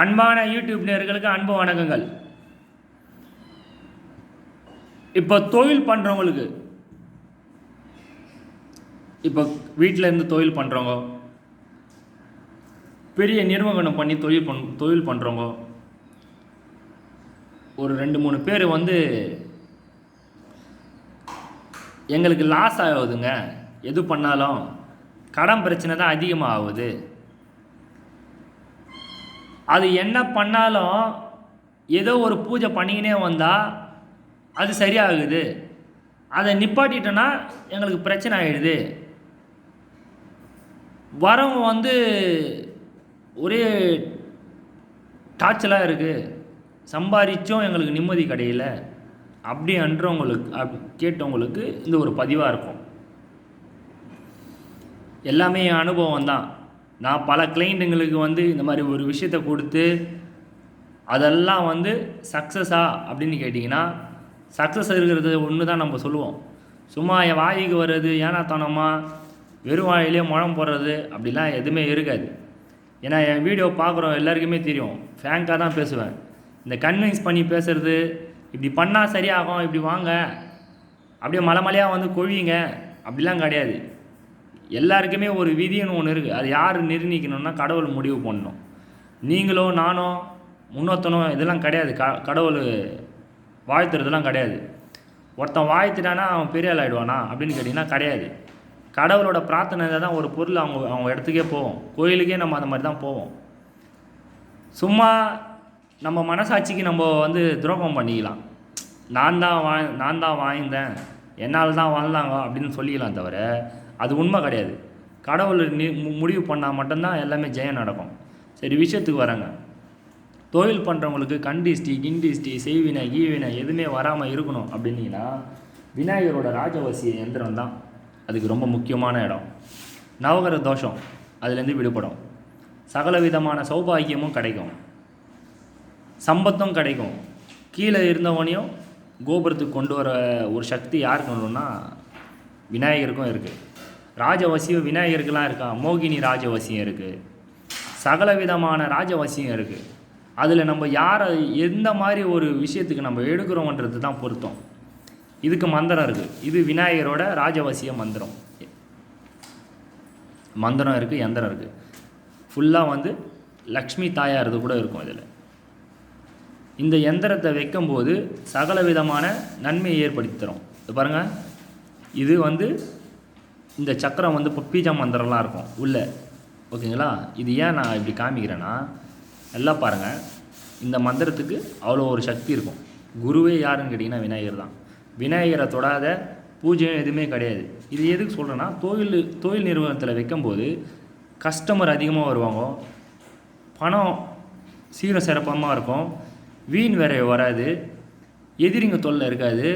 அன்பான யூடியூப் நேர்களுக்கு அன்பு வணக்கங்கள். இப்போ தொழில் பண்ணுறவங்களுக்கு இப்போ வீட்டில் இருந்து தொழில் பண்ணுறவங்க பெரிய நிர்வாகம் பண்ணி தொழில் பண் தொழில் பண்ணுறவங்க ஒரு ரெண்டு மூணு பேர் வந்து எங்களுக்கு லாஸ் ஆகுதுங்க. எது பண்ணாலும் கடன் பிரச்சனை தான் அதிகமாக ஆகுது அது என்ன பண்ணாலும் ஏதோ ஒரு பூஜை பண்ணிக்கினே வந்தால் அது சரியாகுது. அதை நிப்பாட்டிட்டோன்னா எங்களுக்கு பிரச்சனை ஆகிடுது வரவங்க வந்து ஒரே டார்ச்சலாக இருக்குது சம்பாதிச்சும் எங்களுக்கு நிம்மதி கிடையில. அப்படி அன்றவங்களுக்கு அப் கேட்டவங்களுக்கு இந்த ஒரு பதிவாக இருக்கும். எல்லாமே என் அனுபவம் தான் நான் பல கிளைண்ட்டுங்களுக்கு வந்து இந்த மாதிரி ஒரு விஷயத்த கொடுத்து அதெல்லாம் வந்து சக்ஸஸா அப்படின்னு கேட்டிங்கன்னா சக்ஸஸ் இருக்கிறது ஒன்று தான் நம்ம சொல்லுவோம். சும்மா என் வாய்க்கு வர்றது ஏனாத்தனமாக வெறும் வாயிலே முழம் போடுறது அப்படிலாம் எதுவுமே இருக்காது. ஏன்னா என் வீடியோ பார்க்குறோம் எல்லாருக்குமே தெரியும். ஃபேங்காக தான் பேசுவேன். இந்த கன்வின்ஸ் பண்ணி பேசுறது இப்படி பண்ணால் சரியாகும் இப்படி வாங்க அப்படியே மலை மலையாக வந்து கொழியுங்க அப்படிலாம் கிடையாது. எல்லாருக்குமே ஒரு விதின்னு ஒன்று இருக்குது அது யார் நிர்ணயிக்கணும்னா கடவுள் முடிவு பண்ணணும். நீங்களோ நானோ முன்னொத்தனோ இதெல்லாம் கிடையாது. க கடவுள் வாழ்த்துறதுலாம் கிடையாது. ஒருத்தன் வாழ்த்துட்டானா அவன் பெரிய ஆள் ஆகிடுவானா அப்படின்னு கேட்டிங்கன்னா கிடையாது. கடவுளோட பிரார்த்தனை தான் ஒரு பொருள் அவங்க அவங்க இடத்துக்கே போவோம் கோயிலுக்கே நம்ம அந்த மாதிரி தான் போவோம். சும்மா நம்ம மனசாட்சிக்கு நம்ம வந்து துரோகம் பண்ணிக்கலாம். நான் தான் வா நான் தான் வாழ்ந்தேன். என்னால் தான் வாழ்ந்தாங்க அப்படின்னு சொல்லிக்கலாம் தவிர அது உண்மை கிடையாது. கடவுள் நி மு- முடிவு பண்ணால் மட்டும்தான் எல்லாமே ஜெயம் நடக்கும். சரி விஷயத்துக்கு வராங்க. தொழில் பண்ணுறவங்களுக்கு கண்டிஷ்டி கிண்டிஷ்டி செய்வினை ஈவினை எதுவுமே வராமல் இருக்கணும் அப்படின்னீங்கன்னா விநாயகரோட ராஜவசிய எந்திரம் தான். அதுக்கு ரொம்ப முக்கியமான இடம். நவகர தோஷம் அதுலேருந்து விடுபடும். சகல விதமான சௌபாகியமும் கிடைக்கும். சம்பத்தும் கிடைக்கும். கீழே இருந்தவனையும் கோபுரத்துக்கு கொண்டு வர ஒரு சக்தி யாருக்கு வேணும்னா விநாயகருக்கும் இருக்குது ராஜவசியம் விநாயகருக்கெல்லாம் இருக்கா? மோகினி ராஜவசியம் இருக்குது சகல விதமான ராஜவசியம் இருக்குது அதில் நம்ம யாரை எந்த மாதிரி ஒரு விஷயத்துக்கு நம்ம எடுக்கிறோன்றது தான் பொருத்தம். இதுக்கு மந்திரம் இருக்குது இது விநாயகரோட ராஜவசிய மந்திரம். மந்திரம் இருக்குது எந்திரம் இருக்குது ஃபுல்லாக வந்து லக்ஷ்மி தாயாரது கூட இருக்கும் இதில். இந்த எந்திரத்தை வைக்கும்போது சகல விதமான நன்மையை ஏற்படுத்தி தரும். பாருங்கள் இது வந்து இந்த சக்கரம் வந்து இப்போ பீஜா மந்திரம்லாம் இருக்கும். உள்ளே. ஓகேங்களா? இது ஏன் நான் இப்படி காமிக்கிறேன்னா நல்லா பாருங்கள் இந்த மந்திரத்துக்கு அவ்வளோ ஒரு சக்தி இருக்கும். குருவே யாருன்னு கேட்டிங்கன்னா விநாயகர் தான். விநாயகரை தொடாத பூஜையும் எதுவுமே கிடையாது. இது எதுக்கு சொல்கிறேன்னா தொழில் தொழில் நிறுவனத்தில் வைக்கும்போது கஸ்டமர் அதிகமாக வருவாங்க. பணம் சீரம் சிறப்பமாக இருக்கும். வீண் வேற வராது. எதிரிங்க தொல்லை இருக்காது.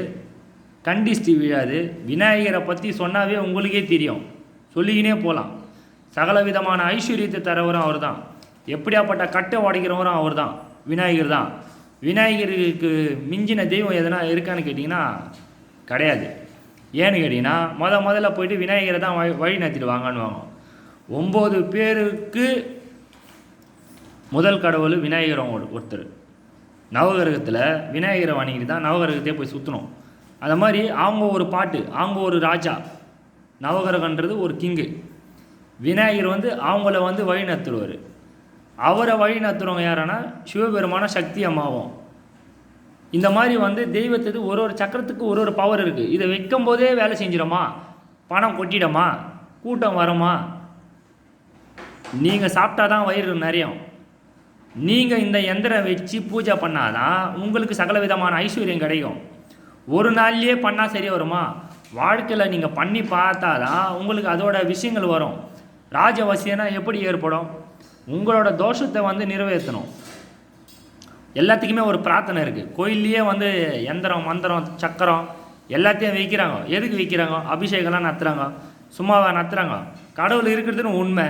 கண்டிஷ்டி விழாது. விநாயகரை பற்றி சொன்னாவே உங்களுக்கே தெரியும். சொல்லிக்கினே போகலாம் சகல விதமான ஐஸ்வர்யத்தை தரவரும் அவர் தான் எப்படியாப்பட்ட கட்டை உடைக்கிறவரும் அவர் தான் விநாயகர் தான். விநாயகருக்கு மிஞ்சின தெய்வம் எதனா இருக்கான்னு கேட்டிங்கன்னா கிடையாது. ஏன்னு கேட்டிங்கன்னா முத முதல்ல போயிட்டு விநாயகரை தான் வழி வழி நடத்திட்டு வாங்கன்னுவாங்க ஒம்பது பேருக்கு முதல் கடவுள் விநாயகர் ஒரு- ஒருத்தர். நவகிரகத்தில் விநாயகரை வணங்கிட்டு தான் நவகிரகத்தையே போய் சுற்றணும் அந்த மாதிரி அவங்க ஒரு பாட்டு அவங்க ஒரு ராஜா நவகிரகன்றது ஒரு கிங்கு விநாயகர் வந்து அவங்கள வந்து வழி நடத்துடுவார் அவரை வழி நடத்துகிறவங்க யாருன்னா சிவபெருமான சக்தி அம்மாவும். இந்த மாதிரி வந்து தெய்வத்துக்கு ஒரு ஒரு சக்கரத்துக்கு ஒரு ஒரு பவர் இருக்குது இதை வைக்கும் போதே வேலை செஞ்சிடமா? பணம் கொட்டிடமா? கூட்டம் வரமா? நீங்கள் சாப்பிட்டா தான் வயிறு நிறையும். நீங்கள் இந்த எந்திரம் வச்சு பூஜை பண்ணாதான் உங்களுக்கு சகல விதமான ஐஸ்வர்யம் கிடைக்கும். ஒரு நாள்லயே பண்ணால் சரி வருமா? வாழ்க்கையில் நீங்கள் பண்ணி பார்த்தா தான் உங்களுக்கு அதோட விஷயங்கள் வரும். ராஜவசியனா எப்படி ஏற்படும்? உங்களோட தோஷத்தை வந்து நிறைவேற்றணும். எல்லாத்துக்குமே ஒரு பிரார்த்தனை இருக்குது கோயில்லையே வந்து எந்திரம் மந்திரம் சக்கரம் எல்லாத்தையும் வைக்கிறாங்க. எதுக்கு வைக்கிறாங்க? அபிஷேகம்லாம் நடத்துகிறாங்க சும்மாவாக நத்துறாங்க கடவுள் இருக்கிறதுன்னு உண்மை.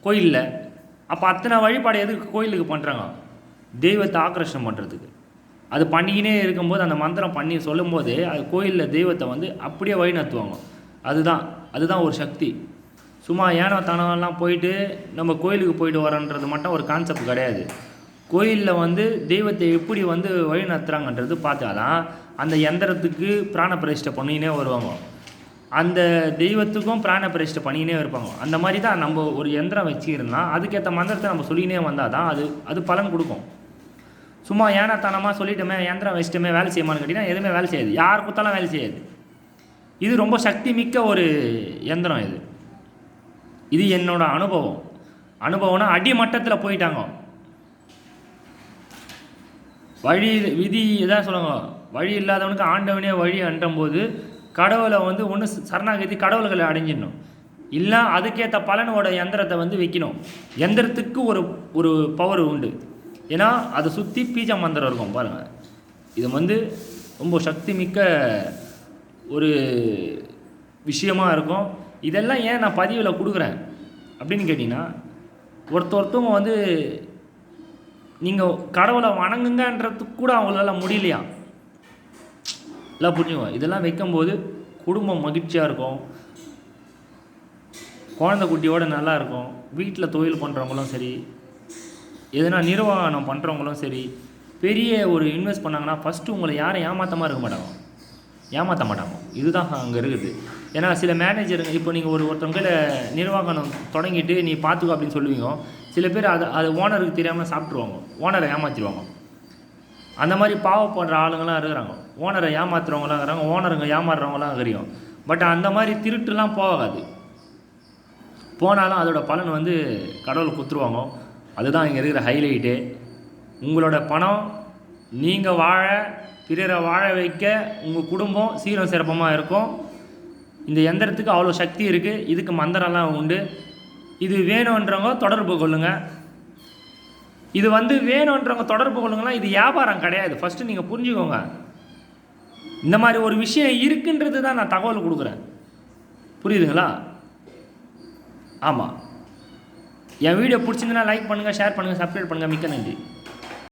கோயிலில். அப்போ அத்தனை வழிபாடு எதுக்கு கோயிலுக்கு பண்ணுறாங்க தெய்வத்தை ஆக்கர்ஷணம் பண்ணுறதுக்கு அது பண்ணிக்கினே இருக்கும்போது அந்த மந்திரம் பண்ணி சொல்லும்போது அது கோயிலில் தெய்வத்தை வந்து அப்படியே வழிநடத்துவாங்க. அதுதான் அதுதான் ஒரு சக்தி. சும்மா ஏனோ தானோலாம் போயிட்டு நம்ம கோயிலுக்கு போயிட்டு வரோன்றது மட்டும் ஒரு கான்செப்ட் கிடையாது. கோயிலில் வந்து தெய்வத்தை எப்படி வந்து வழி நடத்துகிறாங்கன்றது பார்த்தாதான் அந்த எந்திரத்துக்கு பிராண பிரதிஷ்டை பண்ணினே வருவாங்க. அந்த தெய்வத்துக்கும் பிராண பிரதிஷ்டை பண்ணினே இருப்பாங்க. அந்த மாதிரி தான் நம்ம ஒரு எந்திரம் வச்சுருந்தா அதுக்கேற்ற மந்திரத்தை நம்ம சொல்லினே வந்தால் தான் அது அது பலன் கொடுக்கும். சும்மா ஏனத்தனமாக சொல்லிட்டோமே யந்திரம் வச்சுட்டோமே வேலை செய்யுமான்னு கேட்டிங்கன்னா எதுவுமே வேலை செய்யாது. யார் கொடுத்தாலும் வேலை செய்யாது. இது ரொம்ப சக்தி மிக்க ஒரு எந்திரம் இது. இது என்னோட அனுபவம். அனுபவம்னா அடிமட்டத்தில் போயிட்டாங்க. வழி விதி இதான் சொல்லுவாங்க. வழி இல்லாதவனுக்கு ஆண்டவனே வழி அன்றம்போது கடவுளை வந்து ஒன்று சரணாகதி கடவுள்களை அடைஞ்சிடணும். இல்லை அதுக்கேற்ற பலனோட எந்திரத்தை வந்து வைக்கணும். எந்திரத்துக்கு ஒரு ஒரு பவர் உண்டு. ஏன்னா அதை சுற்றி பீஜ மந்திரம் இருக்கும் பாருங்கள் இது வந்து ரொம்ப சக்தி மிக்க ஒரு விஷயமாக இருக்கும். இதெல்லாம் ஏன் நான் பதிவில் கொடுக்குறேன்? அப்படின்னு கேட்டிங்கன்னா ஒருத்த ஒருத்தவங்க வந்து நீங்கள் கடவுளை வணங்குங்கன்றதுக்கு கூட அவங்களால முடியலையா? எல்லாம் புரிஞ்சுக்கோ. இதெல்லாம் வைக்கும்போது குடும்பம் மகிழ்ச்சியாக இருக்கும். குழந்தை குட்டியோட நல்லா இருக்கும். வீட்டில் தொழில் பண்ணுறவங்களும் சரி எதனா நிர்வாகம் பண்ணுறவங்களும் சரி பெரிய ஒரு இன்வெஸ்ட் பண்ணாங்கன்னா ஃபஸ்ட்டு உங்களை யாரும் ஏமாத்தமாக இருக்க மாட்டாங்க. ஏமாற்ற மாட்டாங்க. இதுதான் அங்கே இருக்குது. ஏன்னா சில மேனேஜருங்க இப்போ நீங்கள் ஒரு ஒருத்தவங்க நிர்வாகம் தொடங்கிட்டு நீ பார்த்துக்கோ அப்படின்னு சொல்லுவீங்க. சில பேர் அதை அது ஓனருக்கு தெரியாமல் சாப்பிட்ருவாங்க ஓனரை ஏமாற்றிடுவாங்க அந்த மாதிரி பாவப்படுற ஆளுங்களாம் இருக்கிறாங்க. ஓனரை ஏமாத்துறவங்களாம் இருக்கிறாங்க. ஓனருங்க ஏமாறுறவங்களாம் இருக்கிறோம் பட் அந்த மாதிரி திருட்டுலாம் போகாது. போனாலும் அதோட பலன் வந்து கடவுள் குத்துருவாங்க அதுதான் இங்கே இருக்கிற ஹைலைட்டு உங்களோட பணம் நீங்கள் வாழ பிறரை வாழ வைக்க உங்கள் குடும்பம் சீரம் சிறப்பமாக இருக்கும். இந்த எந்திரத்துக்கு அவ்வளோ சக்தி இருக்குது இதுக்கு மந்திரம்லாம் உண்டு. இது வேணுன்றவங்க தொடர்பு கொள்ளுங்கள் இது வந்து வேணுன்றவங்க தொடர்பு கொள்ளுங்களா இது வியாபாரம் கிடையாது. ஃபஸ்ட்டு நீங்கள் புரிஞ்சுக்கோங்க. இந்த மாதிரி ஒரு விஷயம் இருக்குன்றது தான் நான் தகவல் கொடுக்குறேன். புரியுதுங்களா? ஆமாம் என் வீடியோ பிடிச்சிருந்தனா லைக் பண்ணுங்கள் ஷேர் பண்ணுங்கள் சப்ஸ்கிரைப் பண்ணுங்கள் மிக்க நன்றி.